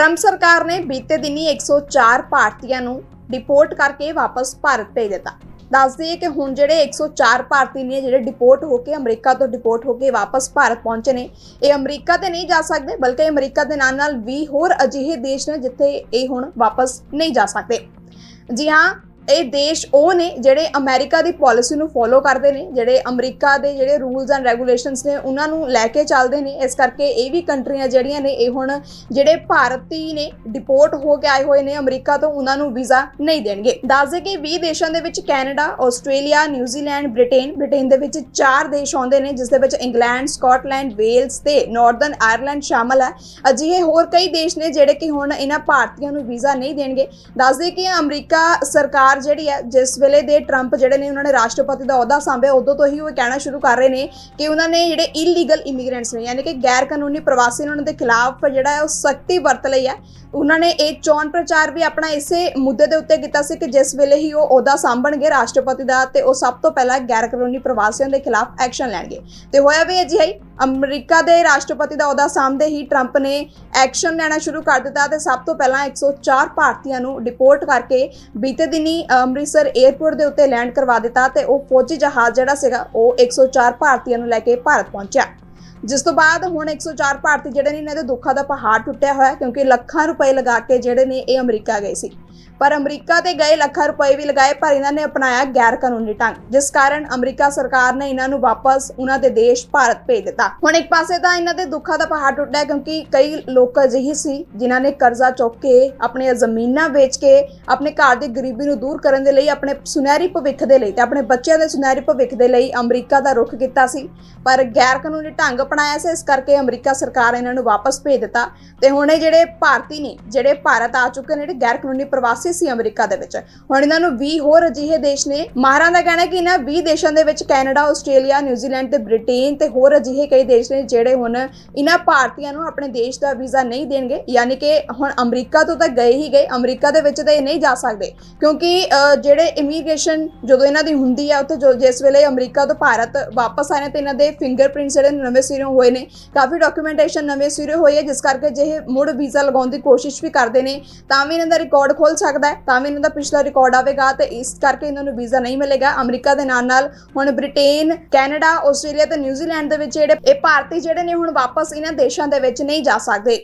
Trump ਸਰਕਾਰ ਨੇ ਬੀਤੇ ਦਿਨੀ 104 ਭਾਰਤੀਆਂ ਨੂੰ ਡਿਪੋਰਟ ਕਰਕੇ ਵਾਪਸ ਭਾਰਤ ਭੇਜ ਦਿੱਤਾ। ਦੱਸ ਦਈਏ ਕਿ ਹੁਣ ਜਿਹੜੇ 104 ਭਾਰਤੀ ਨੇ ਜਿਹੜੇ ਡਿਪੋਰਟ ਹੋ ਕੇ ਅਮਰੀਕਾ ਤੋਂ ਡਿਪੋਰਟ ਹੋ ਕੇ ਵਾਪਸ ਭਾਰਤ ਪਹੁੰਚੇ ਨੇ, ਇਹ ਅਮਰੀਕਾ ਤੇ ਨਹੀਂ ਜਾ ਸਕਦੇ, ਬਲਕਿ ਅਮਰੀਕਾ ਦੇ ਨਾਲ ਨਾਲ 20 ਹੋਰ ਅਜਿਹੇ ਦੇਸ਼ ਨੇ ਜਿੱਥੇ ਇਹ ਹੁਣ ਵਾਪਸ ਨਹੀਂ ਜਾ ਸਕਦੇ। ਜੀ ਹਾਂ ਇਹ ਦੇਸ਼, ਉਹ ਨੇ ਜਿਹੜੇ ਅਮਰੀਕਾ ਦੀ ਪਾਲਿਸੀ ਨੂੰ ਫੋਲੋ ਕਰਦੇ ਨੇ, ਜਿਹੜੇ ਅਮਰੀਕਾ ਦੇ ਜਿਹੜੇ ਰੂਲਸ ਐਂਡ ਰੈਗੂਲੇਸ਼ਨਸ ਨੇ, ਉਹਨਾਂ ਨੂੰ ਲੈ ਕੇ ਚੱਲਦੇ ਨੇ। ਇਸ ਕਰਕੇ ਇਹ ਵੀ ਕੰਟਰੀਆਂ ਜਿਹੜੀਆਂ ਨੇ, ਇਹ ਹੁਣ ਜਿਹੜੇ ਭਾਰਤੀ ਨੇ ਡਿਪੋਰਟ ਹੋ ਕੇ ਆਏ ਹੋਏ ਨੇ ਅਮਰੀਕਾ ਤੋਂ, ਉਹਨਾਂ ਨੂੰ ਵੀਜ਼ਾ ਨਹੀਂ ਦੇਣਗੇ। ਦੱਸਦੇ ਕਿ 20 ਦੇਸ਼ਾਂ ਦੇ ਵਿੱਚ Canada, Australia New Zealand Britain Britain ਦੇ ਵਿੱਚ ਚਾਰ ਦੇਸ਼ ਆਉਂਦੇ ਨੇ, ਜਿਸ ਦੇ ਵਿੱਚ ਇੰਗਲੈਂਡ, ਸਕਾਟਲੈਂਡ, ਵੇਲਸ ਤੇ ਨਾਰਥਰਨ ਆਇਰਲੈਂਡ ਸ਼ਾਮਲ ਹੈ। ਅਜਿਹੇ ਹੋਰ ਕਈ ਦੇਸ਼ ਨੇ ਜਿਹੜੇ ਕਿ ਹੁਣ ਇਹਨਾਂ ਭਾਰਤੀਆਂ ਨੂੰ ਵੀਜ਼ਾ ਨਹੀਂ ਦੇਣਗੇ। ਦੱਸਦੇ ਕਿ ਅਮਰੀਕਾ ਸਰਕਾਰ ਜਿਹੜੀ ਹੈ ਜਿਸ ਵੇਲੇ ਦੇ ਟਰੰਪ ਜਿਹੜੇ ਨੇ ਉਹਨਾਂ ਨੇ ਰਾਸ਼ਟਰਪਤੀ ਦਾ ਅਹੁਦਾ ਸੰਭਿਆ, ਉਦੋਂ ਤੋਂ ਹੀ ਉਹ ਕਹਿਣਾ ਸ਼ੁਰੂ ਕਰ ਰਹੇ ਨੇ ਕਿ ਉਹਨਾਂ ਨੇ ਜਿਹੜੇ ਇਲੀਗਲ ਇਮੀਗ੍ਰੈਂਟਸ ਨੇ, ਯਾਨੀ ਕਿ ਗੈਰ ਕਾਨੂੰਨੀ ਪ੍ਰਵਾਸੀ ਨੇ ਉਹਨਾਂ ਦੇ ਖਿਲਾਫ ਜਿਹੜਾ ਹੈ ਉਹ ਸਖਤੀ ਵਰਤ ਲਈ ਹੈ। ਉਹਨਾਂ ਨੇ ਇਹ ਚੋਣ ਪ੍ਰਚਾਰ ਵੀ ਆਪਣਾ ਇਸੇ ਮੁੱਦੇ ਦੇ ਉੱਤੇ ਕੀਤਾ ਸੀ ਕਿ ਜਿਸ ਵੇਲੇ ਹੀ ਉਹ ਅਹੁਦਾ ਸੰਭਣਗੇ ਰਾਸ਼ਟਰਪਤੀ ਦਾ, ਤੇ ਉਹ ਸਭ ਤੋਂ ਪਹਿਲਾਂ ਗੈਰ ਕਾਨੂੰਨੀ ਪ੍ਰਵਾਸੀਆਂ ਦੇ ਖਿਲਾਫ ਐਕਸ਼ਨ ਲੈਣਗੇ। ਤੇ ਹੋਇਆ ਵੀ ਅਜਿਹਾ ਹੀ ਅਮਰੀਕਾ ਦੇ ਰਾਸ਼ਟਰਪਤੀ ਦਾ ਅਹੁਦਾ ਸਾਂਭਦੇ ਹੀ ਟਰੰਪ ਨੇ ਐਕਸ਼ਨ ਲੈਣਾ ਸ਼ੁਰੂ ਕਰ ਦਿੱਤਾ, ਤੇ ਸਭ ਤੋਂ ਪਹਿਲਾਂ 104 ਭਾਰਤੀਆਂ ਨੂੰ ਡਿਪੋਰਟ ਕਰਕੇ ਬੀਤੇ ਦਿਨੀ ਅੰਮ੍ਰਿਤਸਰ 에ਅਰਪੋਰਟ ਦੇ ਉੱਤੇ ਲੈਂਡ ਕਰਵਾ ਦਿੱਤਾ ਤੇ ਉਹ ਫੌਜੀ ਜਹਾਜ਼ ਜਿਹੜਾ ਸੀਗਾ, ਉਹ 104 ਭਾਰਤੀਆਂ ਨੂੰ ਲੈ ਕੇ ਭਾਰਤ ਪਹੁੰਚਿਆ। ਜਿਸ ਤੋਂ ਬਾਅਦ ਹੁਣ 104 ਭਾਰਤੀ ਜਿਹੜੇ ਨੇ, ਇਹਨਾਂ ਦੇ ਦੁੱਖਾਂ ਦਾ ਪਹਾੜ ਟੁੱਟਿਆ ਹੋਇਆ ਕਿਉਂਕਿ ਲੱਖਾਂ ਰੁਪਏ ਲਗਾ ਕੇ ਜਿਹੜੇ ਨੇ ਇਹ ਅਮਰੀਕਾ ਗਏ ਸੀ। ਪਰ ਅਮਰੀਕਾ ਤੇ ਗਏ ਲੱਖਾਂ ਰੁਪਏ ਵੀ ਲਗਾਏ, ਪਰ ਇਹਨਾਂ ਨੇ ਅਪਣਾਇਆ ਗੈਰ ਕਾਨੂੰਨੀ ਢੰਗ, ਜਿਸ ਕਾਰਨ ਅਮਰੀਕਾ ਸਰਕਾਰ ਨੇ ਇਹਨਾਂ ਨੂੰ ਵਾਪਸ ਉਹਨਾਂ ਦੇ ਦੇਸ਼ ਭਾਰਤ ਭੇਜ ਦਿੱਤਾ। ਹੁਣ ਇੱਕ ਪਾਸੇ ਤਾਂ ਇਹਨਾਂ ਦੇ ਦੁੱਖਾਂ ਦਾ ਪਹਾੜ ਟੁੱਟਿਆ ਕਿਉਂਕਿ ਕਈ ਲੋਕ ਅਜਿਹੇ ਸੀ ਜਿਨ੍ਹਾਂ ਨੇ ਕਰਜ਼ਾ ਚੁੱਕ ਕੇ ਆਪਣੀਆਂ ਜ਼ਮੀਨਾਂ ਵੇਚ ਕੇ ਆਪਣੇ ਘਰ ਦੀ ਗਰੀਬੀ ਨੂੰ ਦੂਰ ਕਰਨ ਦੇ ਲਈ, ਆਪਣੇ ਸੁਨਹਿਰੀ ਭਵਿੱਖ ਦੇ ਲਈ ਤੇ ਆਪਣੇ ਬੱਚਿਆਂ ਦੇ ਸੁਨਹਿਰੀ ਭਵਿੱਖ ਦੇ ਲਈ ਅਮਰੀਕਾ ਦਾ ਰੁਖ ਕੀਤਾ ਸੀ। ਪਰ ਗੈਰ ਕਾਨੂੰਨੀ ਢੰਗ ਅਪਣਾਇਆ ਸੀ, ਇਸ ਕਰਕੇ ਅਮਰੀਕਾ ਸਰਕਾਰ ਇਹਨਾਂ ਨੂੰ ਵਾਪਸ ਭੇਜ ਦਿੱਤਾ। ਤੇ ਹੁਣ ਇਹ ਜਿਹੜੇ ਭਾਰਤੀ ਨੇ, ਜਿਹੜੇ ਭਾਰਤ ਆ ਚੁੱਕੇ ਨੇ, ਜਿਹੜੇ ਗੈਰ ਕਾਨੂੰਨੀ ਪ੍ਰਵਾਸੀ ਸੀ ਅਮਰੀਕਾ ਦੇ ਵਿੱਚ। ਹੁਣ ਇਹਨਾਂ ਨੂੰ 20 ਹੋਰ ਅਜਿਹੇ ਦੇਸ਼ ਨੇ ਮਾਹਰਾਂ ਦਾ ਕਹਿਣਾ ਕਿ ਇਹਨਾਂ 20 ਦੇਸ਼ਾਂ ਦੇ ਵਿੱਚ ਕੈਨੇਡਾ ਆਸਟ੍ਰੇਲੀਆ ਨਿਊਜ਼ੀਲੈਂਡ ਤੇ ਬ੍ਰਿਟੇਨ ਤੇ ਹੋਰ ਅਜਿਹੇ ਕਈ ਦੇਸ਼ ਨੇ ਜਿਹੜੇ ਹੁਣ ਇਹਨਾਂ ਭਾਰਤੀਆਂ ਨੂੰ ਆਪਣੇ ਦੇਸ਼ ਦਾ ਵੀਜ਼ਾ ਨਹੀਂ ਦੇਣਗੇ। ਯਾਨੀ ਕਿ ਹੁਣ ਅਮਰੀਕਾ ਤੋਂ ਤਾਂ ਗਏ ਹੀ ਗਏ ਅਮਰੀਕਾ ਦੇ ਵਿੱਚ ਤਾਂ ਇਹ ਨਹੀਂ ਜਾ ਸਕਦੇ। ਕਿਉਂਕਿ ਅ, ਜਿਹੜੇ ਇਮੀਗ੍ਰੇਸ਼ਨ ਜਦੋਂ ਇਹਨਾਂ ਦੀ ਹੁੰਦੀ ਹੈ ਉੱਥੇ ਜੋ ਜਿਸ ਵੇਲੇ ਅਮਰੀਕਾ ਤੋਂ ਭਾਰਤ ਵਾਪਸ ਆਏ ਨੇ ਤੇ ਇਹਨਾਂ ਦੇ ਫਿੰਗਰਪ੍ਰਿੰਟਸ ਜਿਹੜੇ ਨਵੇਂ ਸਿਰੋਂ ਹੋਏ ਨੇ ਕਾਫੀ ਡਾਕੂਮੈਂਟੇਸ਼ਨ ਨਵੇਂ ਸਿਰੇ ਹੋਈ ਹੈ ਜਿਸ ਕਰਕੇ ਜੇ ਮੁੜ ਵੀਜ਼ਾ ਲਗਾਉਣ ਦੀ ਕੋਸ਼ਿਸ਼ ਵੀ ਕਰਦੇ ਨੇ। ਤਾਂ ਵੀ ਇਹਨਾਂ ਦਾ ਰਿਕਾਰਡ ਖੋਲ ਸਕਦਾ ਹੈ, ਤਾਂ ਵੀ ਇਹਨਾਂ ਦਾ ਪਿਛਲਾ ਰਿਕਾਰਡ ਆਵੇਗਾ ਤੇ ਇਸ ਕਰਕੇ ਇਹਨਾਂ ਨੂੰ ਵੀਜ਼ਾ ਨਹੀਂ ਮਿਲੇਗਾ। ਅਮਰੀਕਾ ਦੇ ਨਾਲ ਨਾਲ ਹੁਣ ਬ੍ਰਿਟੇਨ, ਕੈਨੇਡਾ, ਆਸਟ੍ਰੇਲੀਆ ਤੇ ਨਿਊਜ਼ੀਲੈਂਡ ਦੇ ਵਿੱਚ ਜਿਹੜੇ ਇਹ ਭਾਰਤੀ ਜਿਹੜੇ ਨੇ ਹੁਣ ਵਾਪਸ ਇਹਨਾਂ ਦੇਸ਼ਾਂ ਦੇ ਵਿੱਚ ਨਹੀਂ ਜਾ ਸਕਦੇ।